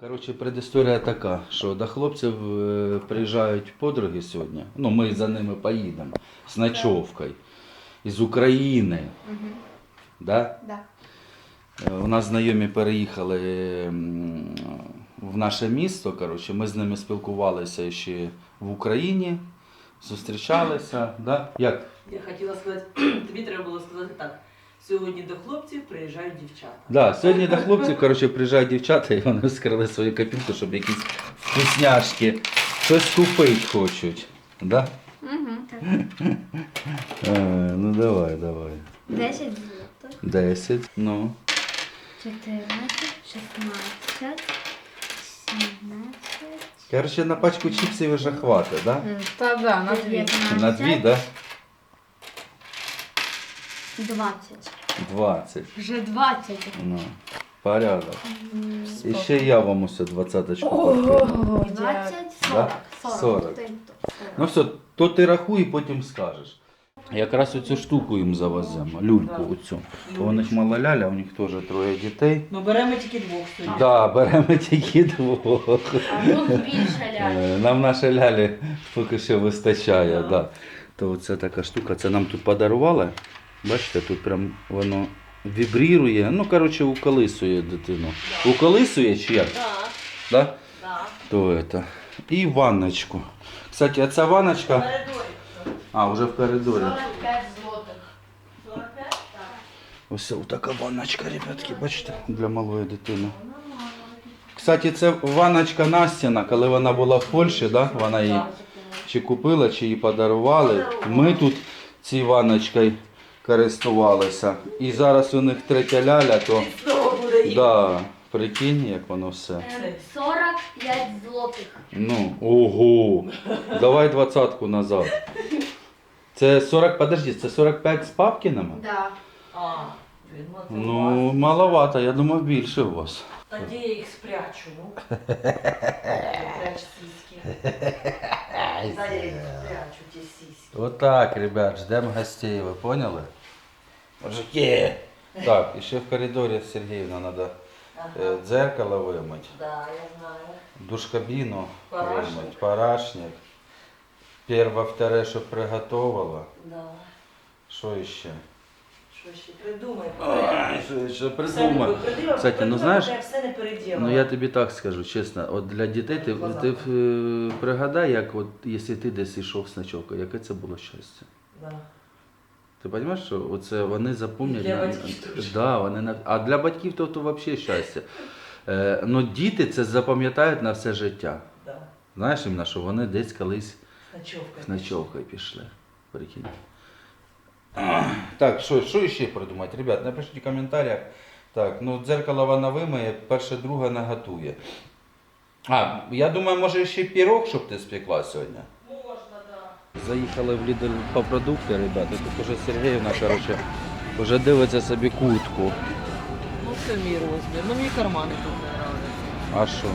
Коротше, предісторія така, що до хлопців е, приїжджають подруги сьогодні. Ну, ми за ними поїдемо з ночовкою. Із України. Да? Да. Е, У нас знайомі переїхали в наше місто. Коротше, ми з ними спілкувалися ще в Україні, зустрічалися. Да? Як? Я хотіла сказати, тобі треба було сказати так. Сьогодні до хлопців приїжджають дівчата. Да, сьогодні до хлопців коротше, приїжджають дівчата і вони скрили свою копілку, щоб якісь вкусняшки, щось купити хочуть. Да? Угу. Е, ну давай, давай. 10 злотих, 10. Ну. 14, 16, 17, Коротше, на пачку чіпсів вже хватить, да? Та да, на дві. 19, На дві, да? 20. 20. Вже 20. Ну. Порядок. І ще я вам усе двадцяточку Ого. подкину. 20, Да? 40. 40. 40. Ну все, то ти рахуй і потім скажеш. Якраз оцю штуку їм завеземо, люльку оцю. У них мала ляля, у них теж троє дітей. Ну беремо тільки двох сьогодні. Да, беремо тільки двох. А тут більше ляля. Е, Нам наші лялі поки що вистачає. Да. То оце така штука, це нам тут подарували. Бачите, тут прям воно вібрірує. Ну, коротше, уколисує дитину. Уколисує чи як? Так, Да? так. То это. І ванночку. Кстати, а ця ванночка. Коридорі. А, вже в коридорі. 45 злотих. 45? Так. Ось така ванночка, ребятки, бачите, для малої дитини. Кстати, це ванночка Настіна, коли вона була в Польщі, да? вона її чи купила, чи її подарували. Ми тут цією ванночкою користувалися. І зараз у них третя ляля, то да, прикинь, як воно все. Ем, 45 злотих. Ну, ого. Давай двадцятку назад. Це 40, подожди, це 45 з папкінами? Да. А, мотивував. Ну, маловато, я думав більше у вас. Тоді я їх спрячу, ну. Спрячу сіськи. Дай я їх спрячу, ті сіськи. Отак, ребят, ждемо гостей, ви поняли? Мужики! Так, і ще в коридорі Сергіївна треба Ага. дзеркало вимити, Да, я знаю. душкабіну Парашник. вимити, парашник. Перво, вторе, щоб приготувала. Да. Що ще? Що ще придумай. Ай, що ще придумай. не Кстати, ну знаєш, все не переділала. Ну я тобі так скажу, чесно, от для дітей ти, ти е, пригадай, як от, якщо ти десь йшов з ночовкою, яке це було щастя. Да. Ти розумієш, що оце вони запомнять. Для на- батьків теж. да, вони на... А для батьків то, то взагалі щастя. Е, ну, діти це запам'ятають на все життя. Да. Знаєш, іменно, що вони десь колись Ночовка. з ночовкою пішли. Прикинь. Так, що, що ще придумати? Ребят, напишіть в коментарях. Так, ну дзеркало вона вимиє, перше, друге наготує. А, я думаю, може ще пірог, щоб ти спекла сьогодні. Заїхали в Lidl по продукти, ребята. Тут уже Сергіївна, коротше, вже дивиться собі кутку. Ну це мій розмір. Ну мені кармани тут не нравляться. А що?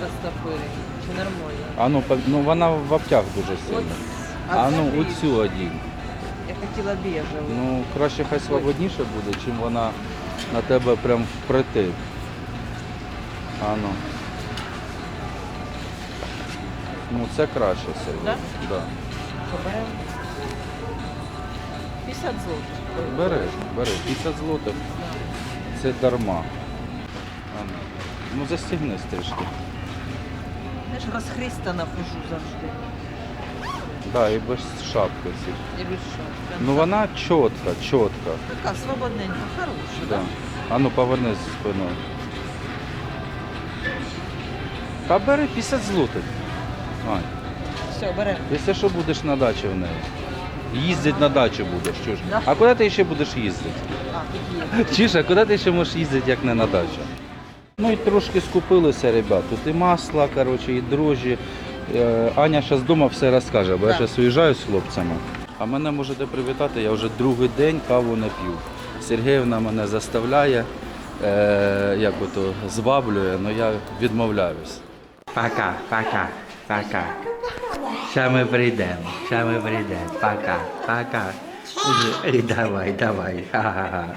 Розтопирені. Чи нормально? А ну, по- ну вона в обтяг дуже сильно. А ну, оцю одінь. Я хотіла біжеву. Ну, краще хай свободніше буде, чим вона на тебе прям впритик. А ну. Ну це краще Сергій. Да? Да. Беремо? 50 злотих. Бери, бери, 50 злотих. Це дарма. Ну. Ну застігни трішки. Я ж розхристана хожу завжди. Да, і без шапки всіх. Я що? Прям Ну вона чітка, чітка. Така свободненька, хороша, Да. да? А ну повернись спиною. Та бери 50 злотих. Ань, Все, беремо. якщо що будеш на дачі в неї. Їздити на дачу будеш, чуєш? Да. А куди ти ще будеш їздити? А, тут є. Чуєш, а куди ти ще можеш їздити, як не на дачу? Ну і трошки скупилися, ребят. Тут і масло, коротше, і дрожжі. Е, Аня зараз вдома все розкаже, бо я зараз уїжджаю з хлопцями. А мене можете привітати, я вже другий день каву не п'ю. Сергіївна мене заставляє, е, як ото зваблює, але я відмовляюсь. Пока, пока, пока. Ще ми прийдемо, ще ми прийдемо. Пока, пока. Ей, давай, давай. Ха-ха-ха.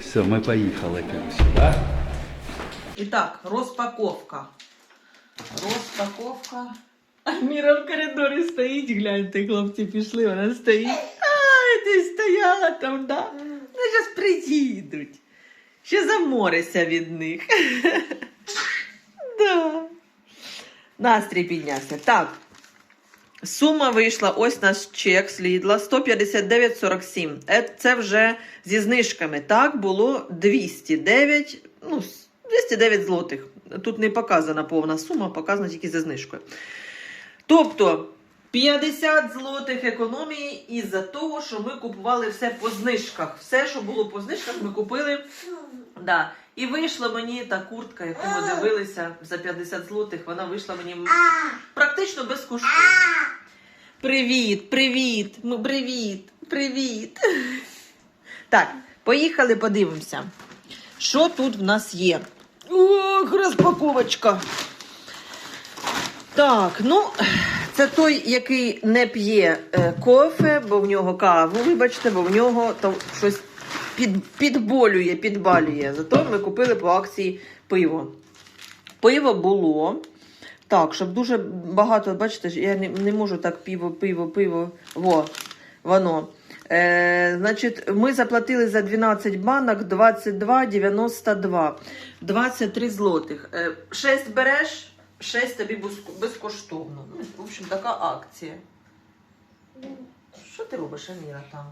Все, ми поїхали, да? І так, розпаковка. Розпаковка. А Міра в коридорі стоїть, гляньте, хлопці пішли, вона стоїть. Ай, ти стояла там, да? Вони зараз приїдуть. Ще заморися від них. да. Настрій піднявся. Так. Сума вийшла, ось наш чек з Лідла 159,47. Е, Це вже зі знижками. Так, було 209, ну, 209 злотих. Тут не показана повна сума, показана тільки зі знижкою. Тобто 50 злотих економії із-за того, що ми купували все по знижках. Все, що було по знижках, ми купили. Да. І вийшла мені та куртка, яку ми дивилися за 50 злотих, вона вийшла мені практично безкоштовно. Привіт, привіт, ну привіт, привіт. Так, поїхали, подивимося. Що тут в нас є? Ох, розпаковочка. Так, ну, це той, який не п'є е, кофе, бо в нього каву, вибачте, бо в нього то щось під, підболює, підбалює. Зато ми купили по акції пиво. Пиво було. Так, щоб дуже багато, бачите, я не, не можу так пиво, пиво, пиво. Во, воно. Е, значить, ми заплатили за 12 банок 22,92. 23 злотих. Е, 6 береш, 6 тобі безкоштовно. Ну, в общем, така акція. Що ти робиш, Аміра, там?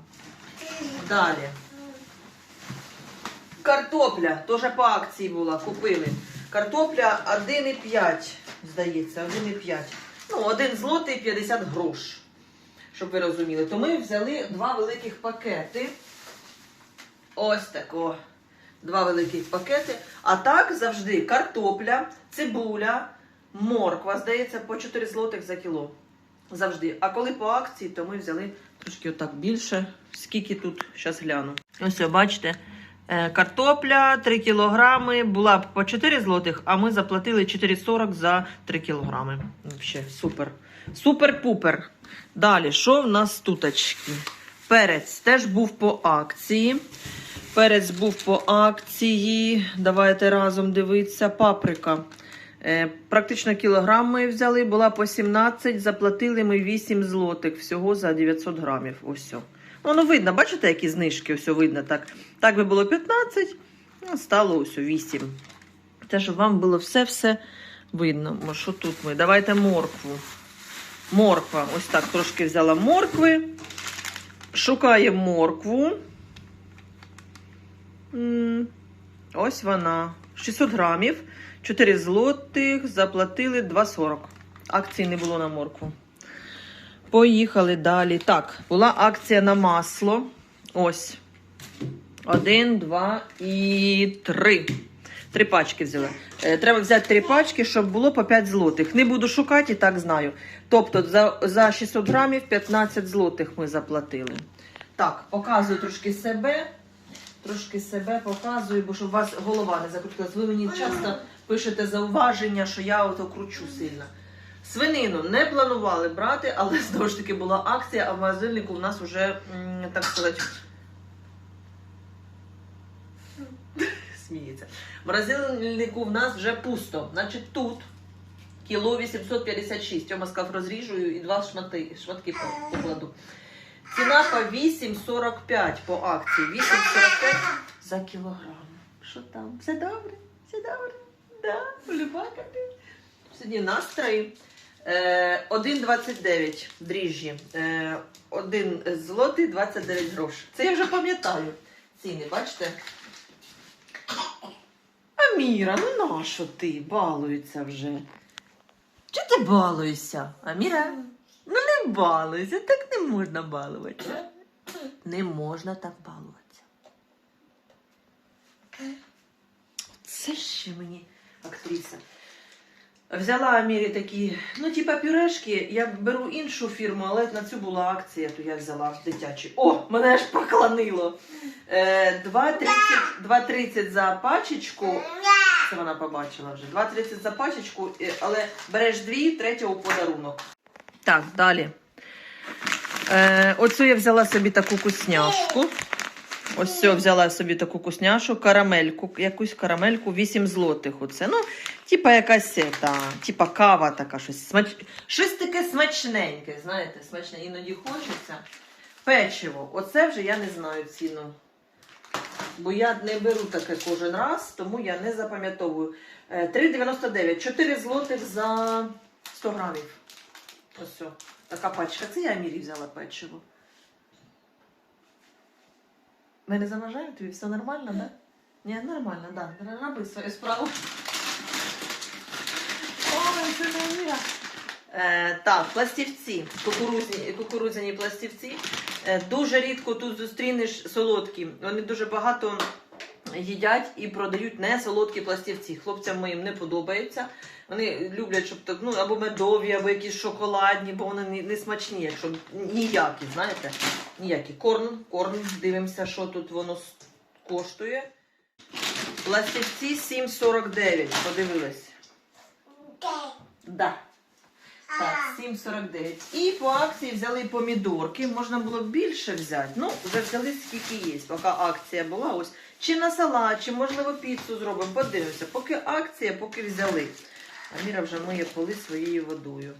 Далі. Картопля теж по акції була, купили. Картопля 1,5, здається, 1,5. Ну, 1 злотий 50 грош. Щоб ви розуміли. То ми взяли два великих пакети. Ось тако. Два великих пакети. А так завжди картопля, цибуля, морква, здається, по 4 злотих за кіло. Завжди. А коли по акції, то ми взяли трошки отак більше. Скільки тут, зараз гляну. Ось, бачите, картопля 3 кілограми була б по 4 злотих, а ми заплатили 4,40 за 3 кілограми. Вообще, супер. Супер-пупер. Далі, що в нас туточки? Перець теж був по акції. Перець був по акції. Давайте разом дивитися. Паприка. Е, практично кілограм ми взяли, була по 17, заплатили ми 8 злотих всього за 900 грамів. Ось. Воно видно, бачите, які знижки? Ось видно так. Так би було 15, стало ось 8. Те, щоб вам було все-все видно. Що тут ми? Давайте моркву. Морква. Ось так трошки взяла моркви. Шукаємо моркву. Ось вона. 600 грамів. 4 злотих. Заплатили 2,40. Акції не було на моркву. Поїхали далі. Так, була акція на масло. Ось. Один, два і три. Три пачки взяли. Е, Треба взяти три пачки, щоб було по 5 злотих. Не буду шукати, і так знаю. Тобто за, за 600 грамів 15 злотих ми заплатили. Так, показую трошки себе. Трошки себе показую, бо щоб у вас голова не закрутилась. Ви мені часто пишете зауваження, що я ото кручу сильно. Свинину не планували брати, але знову ж таки була акція, а в магазиннику у нас вже, так сказати, сміється. В морозильнику в нас вже пусто. Значить, тут кіло 856. Тьома сказав, розріжу і два шмати, шматки покладу. Ціна по 8,45 по акції. 8,45 за кілограм. Що там? Все добре? Все добре? Да? Улюбака ти? Сьогодні настрої. Е, 1,29 дріжджі. Е, 1 злотий 29 грош. Це я вже пам'ятаю. Ціни, бачите? Аміра, ну нащо ти? Балується вже. Чого ти балуєшся? Аміра? Ну не балуйся, так не можна балуватися. Не можна так балуватися. Це ще мені актриса. Взяла Амірі такі, ну, типа пюрешки. Я беру іншу фірму, але на цю була акція, то я взяла дитячі. О, мене аж поклонило. Е, 2,30 2,30 за пачечку. Це вона побачила вже. 2,30 за пачечку, е, але береш дві, третя у подарунок. Так, далі. Е, оцю я взяла собі таку кусняшку. Ось все, взяла собі таку кусняшу, карамельку, якусь карамельку 8 злотих. Оце. Ну, типа якась та, типа кава така, щось, смач... щось таке смачненьке, знаєте, смачне іноді хочеться. Печиво. Оце вже я не знаю ціну. Бо я не беру таке кожен раз, тому я не запам'ятовую. Е, 3,99. 4 злотих за 100 грамів. Ось все. Така пачка. Це я Мірі взяла печиво. Ми не заважаємо тобі? Все нормально, так? Ні, нормально, так. Роби свою справу. Ой, це не Міра. Е, так, пластівці, кукурузні, кукурудзяні пластівці. Е, дуже рідко тут зустрінеш солодкі. Вони дуже багато їдять і продають не солодкі пластівці. Хлопцям моїм не подобаються. Вони люблять, щоб так, ну, або медові, або якісь шоколадні, бо вони не, не смачні, якщо ніякі, знаєте. Ніякі. Корн, корн. Дивимося, що тут воно коштує. Пластівці 7,49. Подивилась. Да. Так, 7,49. І по акції взяли помідорки. Можна було більше взяти. Ну, вже взяли скільки є, поки акція була. Ось. Чи на салат, чи можливо піцу зробимо. Подивимося. Поки акція, поки взяли. Аміра вже миє поли своєю водою.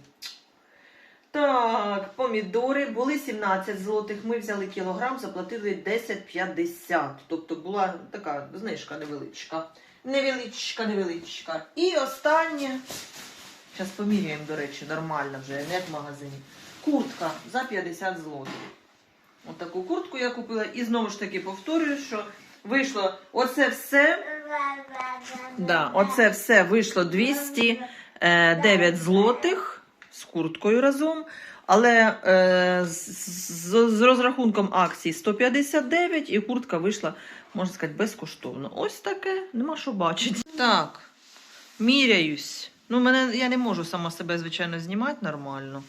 Так, помідори були 17 злотих. Ми взяли кілограм, заплатили 10,50. Тобто була така знижка невеличка. Невеличка, невеличка. І останнє. Зараз поміряємо, до речі, нормально вже, не в магазині. Куртка за 50 злотих. Отаку куртку я купила. І знову ж таки повторюю, що вийшло оце все. Да, оце все вийшло 209 злотих з курткою разом. Але е, з, з розрахунком акції 159 і куртка вийшла, можна сказати, безкоштовно. Ось таке, нема що бачити. Так, міряюсь. Ну, мене, я не можу сама себе, звичайно, знімати нормально.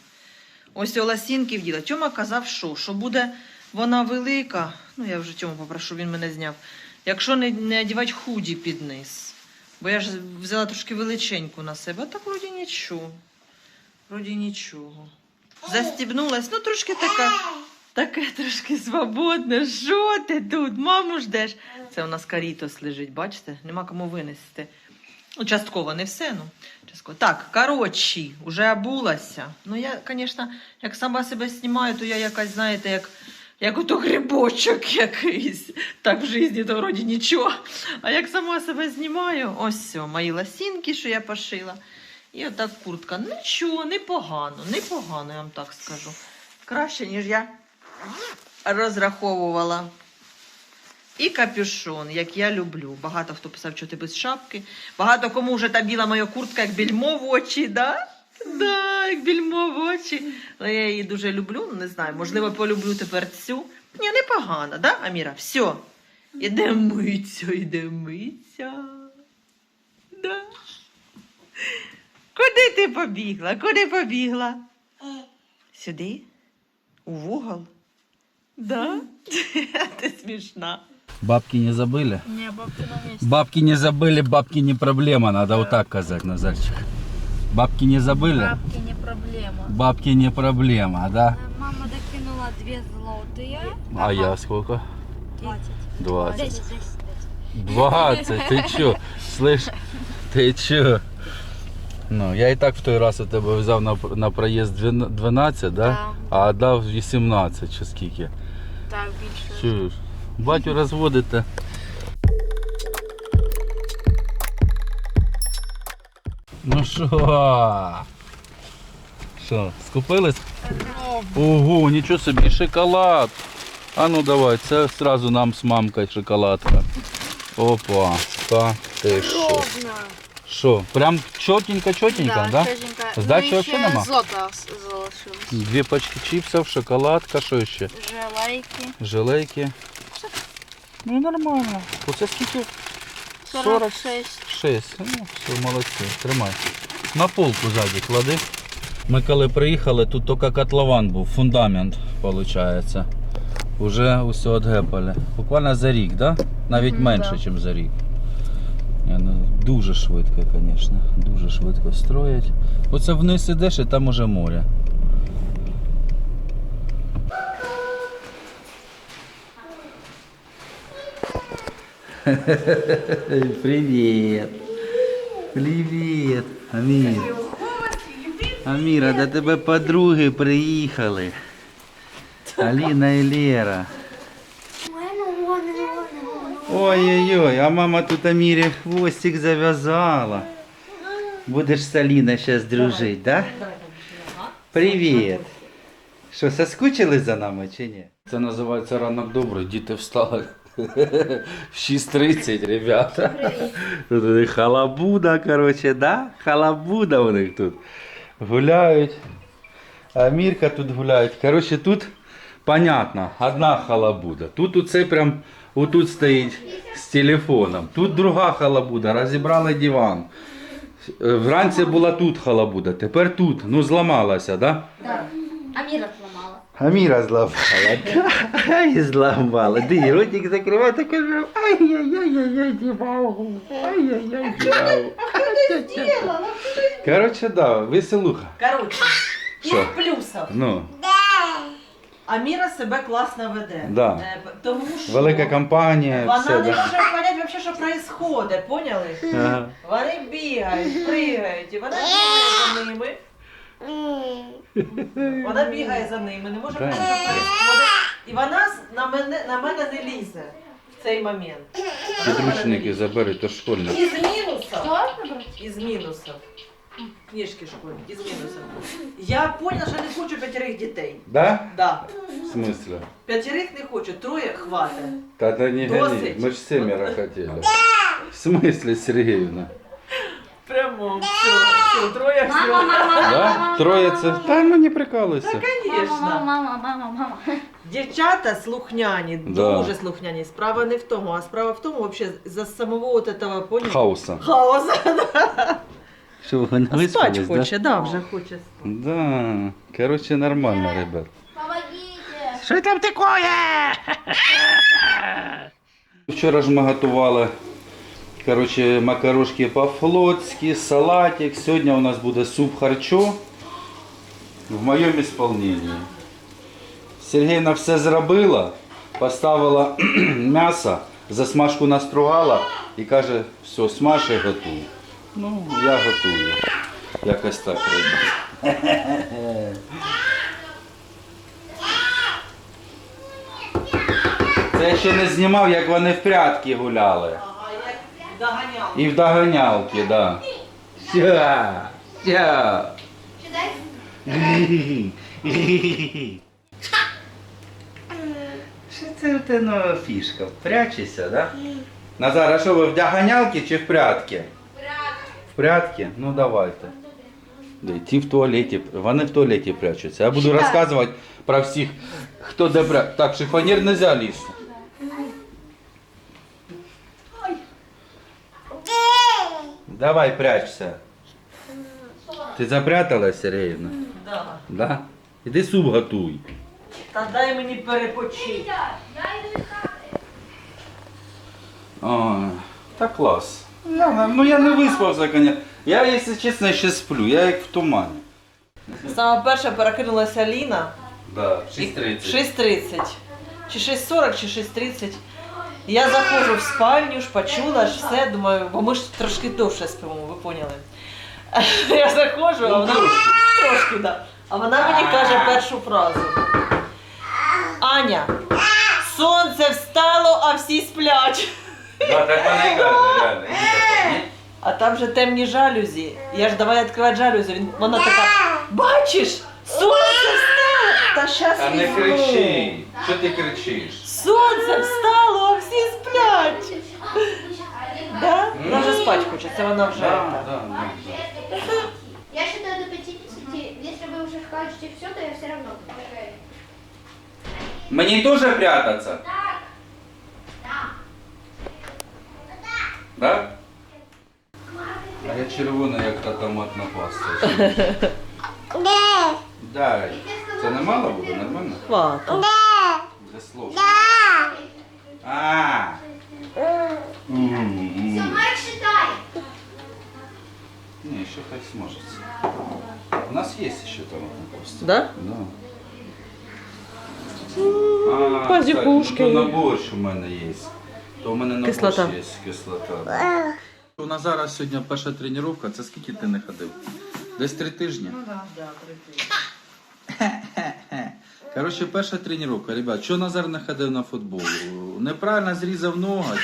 Ось о ласінки вділа. Тьома казав, що, що буде вона велика. Ну, я вже Тьому попрошу, він мене зняв. Якщо не, не одягати худі під низ. Бо я ж взяла трошки величеньку на себе, так вроді нічого. Вроді нічого. Застібнулась, ну трошки така. Таке трошки свободне. Що ти тут? Маму ждеш. Це у нас карітос лежить, бачите? Нема кому винести. Ну, частково, не все, ну. Частково. Так, коротше, вже обулася. Ну, я, звісно, як сама себе знімаю, то я якась, знаєте, як, як ото грибочок якийсь. Так в житті то вроді нічого. А як сама себе знімаю, ось все, мої ласінки, що я пошила. І отак куртка. Нічого, непогано, непогано, я вам так скажу. Краще, ніж я розраховувала. І капюшон, як я люблю. Багато хто писав, що ти без шапки. Багато кому вже та біла моя куртка, як більмо в очі, да? Да, як більмо в очі. Але я її дуже люблю, ну, не знаю, можливо, полюблю тепер цю. Ні, непогано, да, Аміра? Все. Іде миться, іде миться. Да. Куди ти побігла? Куди побігла? Сюди? У вугол? Да? Ти смішна. Бабки не забыли? Не, бабки на месте. Бабки не забыли, бабки не проблема, надо вот так сказать, Назарчик. Бабки не забыли? Бабки не проблема. Бабки не проблема, да? Мама докинула две злотые. А я сколько? 20. 20. 10, 10, 20, ти чо? Слиш, ти чо? Ну, я і так в той раз у тебе взяв на, на проїзд 12, да? Да. а дав 18 чи скільки. Так, більше. Чуєш? Батю розводите. Ну що? Що, скупились? Ого, нічого собі, шоколад. А ну давай, це одразу нам з мамкою шоколадка. Опа, та ти що? Що, прям чотенько, чотенько, да? чётенько. Здачі Ну, вообще нема? Злото залишилось. Дві пачки чіпсів, шоколадка, що ще? Желейки. Желейки. Ну нормально. Оце скільки? 46. 6. Ну, все, молодці, тримай. На полку ззаді клади. Ми коли приїхали, тут тільки котлован був, фундамент, виходить. Уже усе відгепали. Буквально за рік, да? Навіть Мгм, менше, да. ніж за рік. Ну, Дуже швидко, звісно. Дуже швидко строять. Оце вниз ідеш і там уже море. Привіт. Привіт. Амір. Аміра, до тебе подруги приїхали. Аліна і Лера. Ой-ой-ой, а мама тут Амірі хвостик зав'язала. Будеш з Аліною зараз дружити, да? Привіт. Що, соскучили за нами чи ні? Це називається ранок добрий, діти встали. В 6.30, ребята. Тут у них халабуда, короче, да? Халабуда у них тут. Гуляють. А Мірка тут гуляють. Короче, тут понятно, одна халабуда. Тут оце прям отут стоїть з телефоном. Тут друга халабуда, розібрали диван. Вранці була тут халабуда, тепер тут. Ну зламалася, да? Да. Аміра Аміра зламала. Ай, зламала. Ди, ротик закривай, так кажу, ай-яй-яй-яй, можу. Ай-яй-яй, не можу. Короче, да, веселуха. Коротше, із Що? плюсів. Ну, Аміра себе класно веде. Да. Е, Тому що велика компанія, вона все. не Да. може поняти вообще, що відбувається, поняли? Ага. Вони бігають, пригають, і вона бігає за ними. Вона бігає за ними, не може Да. поняти, що відбувається. І вона с- на мене, на мене не лізе в цей момент. Підручники забери, то школьник. Із мінусів. Що вибрати? Із мінусів. Книжки школьні, із мінусів. Я поняла, що не хочу п'ятерих дітей. Да? Да. В смысле? П'ятерих не хочу, троє хватить. Та да не гони, Досить. мы ж семеро хотели. В смысле, Сергеевна? Прямо все, все, троє Мама, все. мама, Да? мама. Троє це... Та ну не прикалуйся. Мама, Звісно. мама, мама, мама. Дівчата слухняні, Да. дуже слухняні. Справа не в тому, а справа в тому, вообще, за самого от этого, понял? Хауса. Хаоса. Що, ви не Спать виспались, да? хоче, да, вже хоче спати. Да, короче, нормально, ребят. Помогите. Що там таке? Вчора ж ми готували короче, макарошки по-флотськи, салатик. Сьогодні у нас буде суп харчо в моєму исполнении. Сергійна все зробила, поставила м'ясо, засмажку настругала і каже, все, смаж і готуй. Ну, я готую. Якось так ребят. Це я ще не знімав, як вони в прятки гуляли. І в догонялки, да. Ся, ся. Що це у тебе нова фішка? Прячешся, да? Назар, а що ви в догонялки чи в прятки? В прятки? Ну давайте. Да, ті в туалеті, вони в туалеті прячуться. Я буду розказувати про всіх, хто де пря... Так, шифонір не взяв лізти. Давай прячься. Ти запряталась, Сергіївна? Да. Да? Іди суп готуй. Та дай мені перепочити. Ой, та клас. Я, ну я не виспався, конечно. Я, якщо чесно, ще сплю, я як в тумані. Саме перша перекинулася Ліна. Да, І- 6.30. Чи 6.40, чи 6.30. Я заходжу в спальню, ж почула ж все, думаю, бо ми ж трошки довше спимо, ви поняли. Я заходжу, а Ну, вона трошки. да. А вона мені каже першу фразу. Аня, сонце встало, а всі сплять. Да, так вона і каже, реально. Іди так, ні? А там же темні жалюзі. Я ж давай відкривати жалюзі. Він, вона така, бачиш, сонце встало. Та щас Та не візьму. кричи. Що ти кричиш? Сонце встало, всі сплять. Да? Вона вже спать хоче, це вона вже. Да, да, да. Я считаю до 50. Если вы уже скажете все, то я все равно буду. Мені теж прятаться? Да? А я червона, як та томатна паста. Дай. Це не мало буде, нормально? Хвата. Для слов. А. М-м-м. Считай. Не, еще хай сможется. У нас есть еще томатная паста. Да? Да. А, Пазікушки. кстати, ну, то на борщ у мене є. То у мене на Кислота. борщ є кислота. У нас зараз сьогодні перша тренування. Це скільки ти не ходив? Десь три тижні. Ну да, да, прикольно. Коротше, перша тренування. Ребят, що Назар не ходив на футбол? Неправильно зрізав ноготь.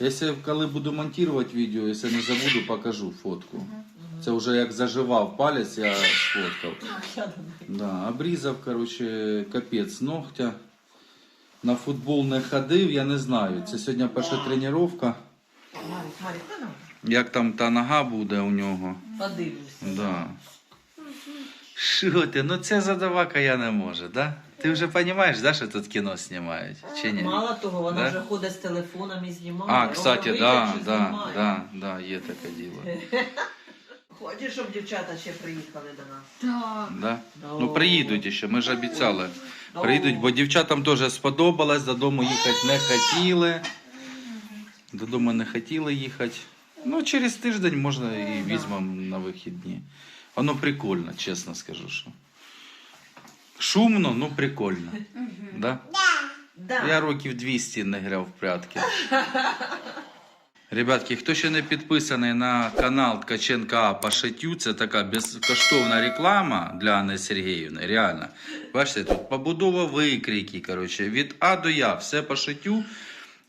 Якщо коли буду монтувати відео, якщо не забуду, покажу фотку. Це вже як заживав палець, я сфоткав. Да, обрізав, коротше, капець ногтя. На футбол не ходив, я не знаю. Це сьогодні перша тренування. Ну, Як там та нога буде у нього. подивлюся. Да. Що ти? Ну це задавака я не можу, да? Ти вже розумієш, да, що тут кіно знімають? Чи ні? Мало того, вона Да? вже ходить з телефоном і знімає. А, кстати, Робить, да, що да, знімає. да, да, є таке діло. Хочеш, щоб дівчата ще приїхали до нас? Так. Да? Да. Ну приїдуть ще, ми ж обіцяли. Приїдуть, бо дівчатам теж сподобалось, додому їхати не хотіли. Додому не хотіли їхати. Ну, через тиждень можна і візьмемо на вихідні. Воно прикольно, чесно скажу. Що. Шумно, ну прикольно. Да? Да. Я років 200 не грав в прятки. Ребятки, хто ще не підписаний на канал Ткаченка по шиттю, це така безкоштовна реклама для Анни Сергіївни. Реально. Бачите, тут побудова викрійки. Коротше, від А до Я, все по шиттю.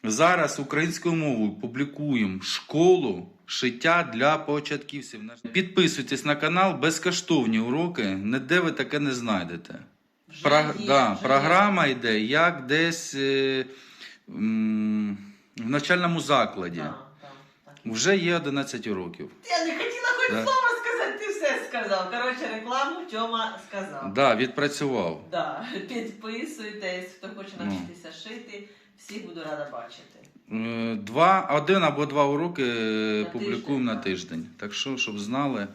Зараз українською мовою публікуємо школу шиття для початківців. Підписуйтесь на канал, безкоштовні уроки, ніде ви таке не знайдете. Вже Про, є, да, вже програма йде як десь е, м, в навчальному закладі. Так, так, так. Вже є 11 уроків. Я не хотіла хоч Да. слово сказати, ти все сказав. Коротше, рекламу Тьома сказав. Да, відпрацював. Да. Підписуйтесь, хто хоче Ну. навчитися шити, всіх буду рада бачити. Е, Два, один або два уроки е, На публікуємо на тиждень, тиждень. Так що, щоб знали,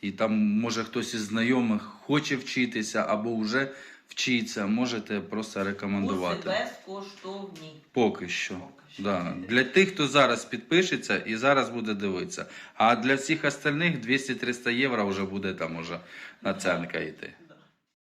і там може хтось із знайомих хоче вчитися або вже вчиться, можете просто рекомендувати. Курси безкоштовні. Поки що. Поки що. Да. Для тих, хто зараз підпишеться і зараз буде дивитися. А для всіх остальних 200-300 євро вже буде там уже наценка йти.